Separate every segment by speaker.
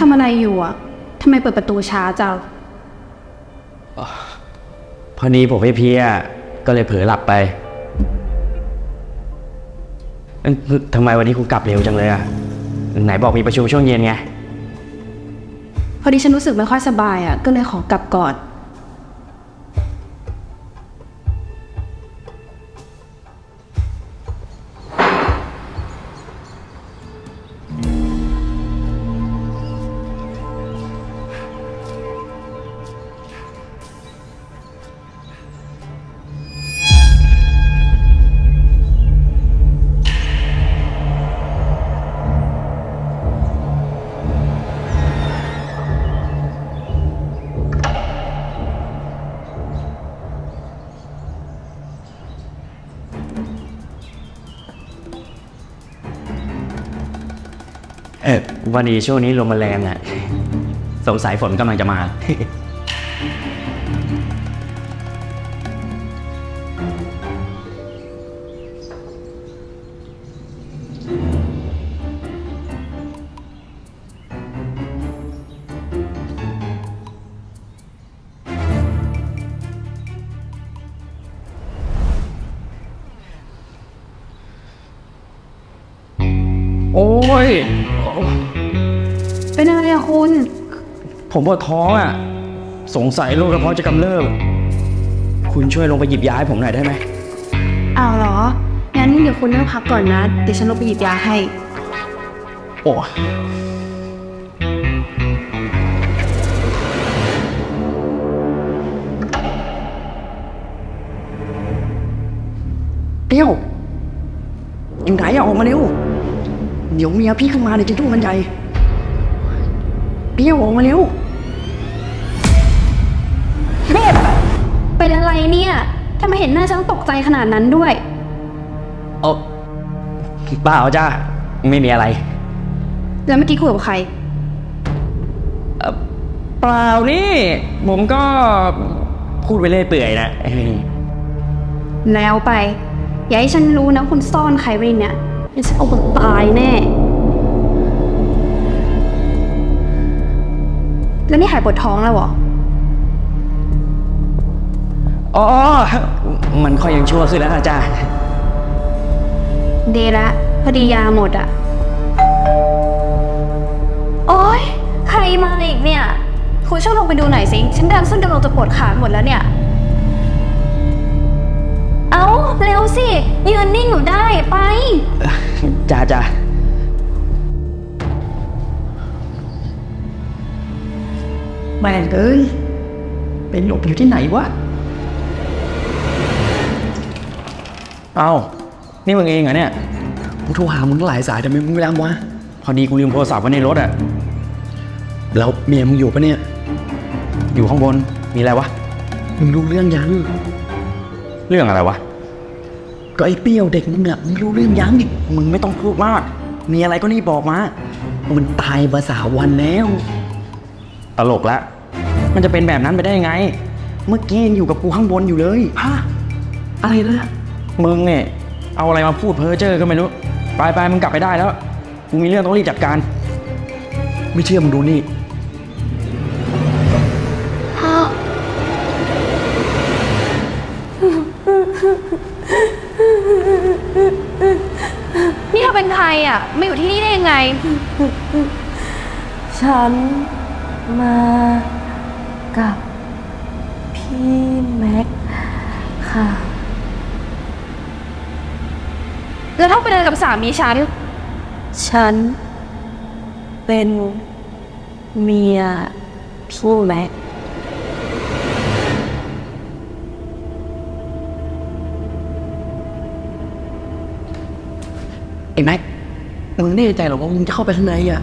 Speaker 1: ทำอะไรอยู่อะทำไมเปิดประตูช้าจัง
Speaker 2: พอดีผมเพลียๆก็เลยเผลอหลับไปเอ้ยทำไมวันนี้คุณกลับเร็วจังเลยอะไหนบอกมีประชุมช่วงเย็นไง
Speaker 1: พอดีฉันรู้สึกไม่ค่อยสบายอะ ก็เลยขอกลับก่อน
Speaker 2: ออวันนี้ช่วงนี้ลมมันแรงอะสงสัยฝนกำลังจะมา โอ้ย
Speaker 1: เป็นอะไรอะคุณ
Speaker 2: ผมปวดท้องอะ สงสัยโรคกระเพาะจะกำเริบ คุณช่วยลงไปหยิบยาให้ผมหน่อยได้ไหม
Speaker 1: อ้าวเหรอ งั้นเดี๋ยวคุณนั่งพักก่อนนะ เดี๋ยวฉันลงไปหยิบยาให้
Speaker 2: โอ้เปรี้ยวยังไงอะออกมาเร็ว เดี๋ยวเมียพี่เข้ามาเนี่ยจะยุ่งกันใหญ่เปรี้ยวออกมาเร็ว
Speaker 1: เด็บเป็นอะไรเนี่ยทำไมเห็นหน้าฉันตกใจขนาดนั้นด้วย
Speaker 2: เออเปล่าจ้าไม่มีอะไร
Speaker 1: แล้วเมื่อกี้คุยกับใคร
Speaker 2: เอ่อเปล่านี่ ผมก็พูดไปเรื่อยเปื่อยนะเออ
Speaker 1: แล้วไป อย่าให้ฉันรู้นะคุณซ่อนใครไว้เนี่ยเดี๋ย วฉันเอาคนตายแน่ แล้วนี่หายปวดท้องแล้วเหรอ
Speaker 2: อ๋อ มันค่อยยังชั่วขึ้นแล้วนะจ้า
Speaker 1: เดละพอดียาหมดอะโอ๊ย ใครมาอีกเนี่ย คุณช่วยลงไปดูหน่อยสิ ฉันเดินซึ่งกำลังจะปวดขาหมดแล้วเนี่ย เอาเร็วสิ ยืนนิ่งอยู่ได้ไป
Speaker 2: จ้าจ้าแม่งเอ้ยเป็นหลบอยู่ที่ไหนวะ เอานี่มึงเองเหรอเนี่ย
Speaker 3: กูโทรหามึงหลายสายทำไมมึงไม่รับวะ
Speaker 2: พอดีกูลืมโทรศัพท์ไว้ในรถอะ
Speaker 3: แล้วเมียมึงอยู่ปะเนี่ย
Speaker 2: อยู่ข้างบน มีอะไรวะ
Speaker 3: มึงรู้เรื่องยัง
Speaker 2: เรื่องอะไรวะ
Speaker 3: ก็ไอ้เปรี้ยวเด็กมึงอะมึงรู้เรื่องยังดิ
Speaker 2: มึงไม่ต้องพูดมาก มีอะไรก็นี่บอกมา
Speaker 3: มันตายมาสามวันแล้ว
Speaker 2: ตลกละ มันจะเป็นแบบนั้นไปได้ยังไง เมื่อกี้ยังอยู่กับกูข้างบนอยู่เลย
Speaker 3: ฮะ อะไรนะ
Speaker 2: มึงเนี่ยเอาอะไรมาพูดเพ้อเจ้อก็ไม่รู้ ไปไปมึงกลับไปได้แล้ว กูมีเรื่องต้องรีบจัดการ
Speaker 3: ไม่เชื่อมึงดู
Speaker 1: นี่ เธอเป็นใครอะมาอยู่ที่นี่ได้ยังไง
Speaker 4: ฉันมากับพี่แม็กค่ะ
Speaker 1: แล้วถ้าไปเดินกับสามีฉัน
Speaker 4: ฉันเป็นเมียพี่แม็ก
Speaker 3: ไอ้แม็กมึงแน่ใจเหรอว่ามึงจะเข้าไปข้างในอะ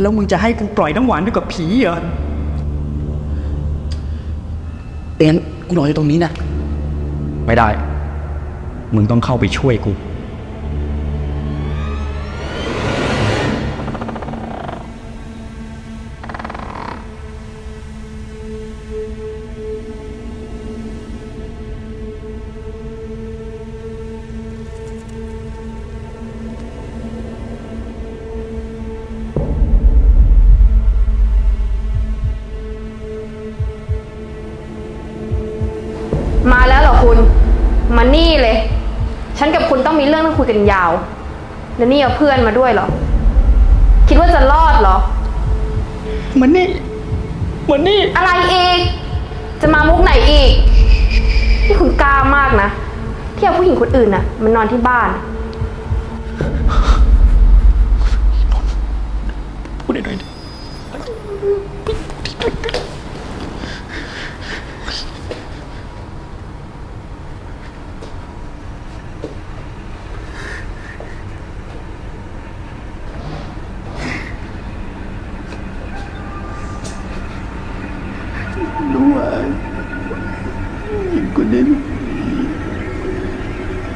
Speaker 3: แล้วมึงจะให้กูปล่อยน้ำหวานด้วยกับผีเหรอเอ็นกูนอนอยู่ตรงนี้นะ
Speaker 2: ไม่ได้ มึงต้องเข้าไปช่วยกู
Speaker 1: นกับคุณต้องมีเรื่องต้องคุยกันยาว แล้วนี่เอาเพื่อนมาด้วยเหรอ คิดว่าจะรอดเหรอ
Speaker 3: มันนี่ มันนี่
Speaker 1: อะไรอีก จะมามุกไหนอีก ที่คุณกล้ามากนะ ที่เอาผู้หญิงคนอื่นน่ะ มันนอนที่บ้าน
Speaker 3: พูดหน่อยดิ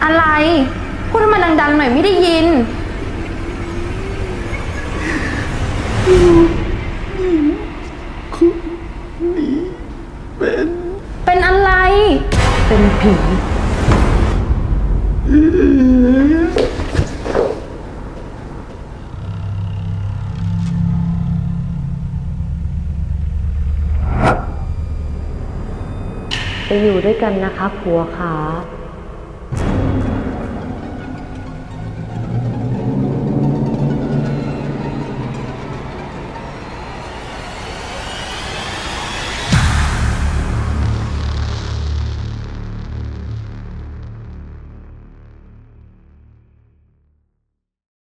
Speaker 1: อะไรพูดให้มันดังๆหน่อยไม่ได้ยิน เป็นอะไร
Speaker 4: เป็นผี ไปอยู่ด้วยกันนะคะผัวขา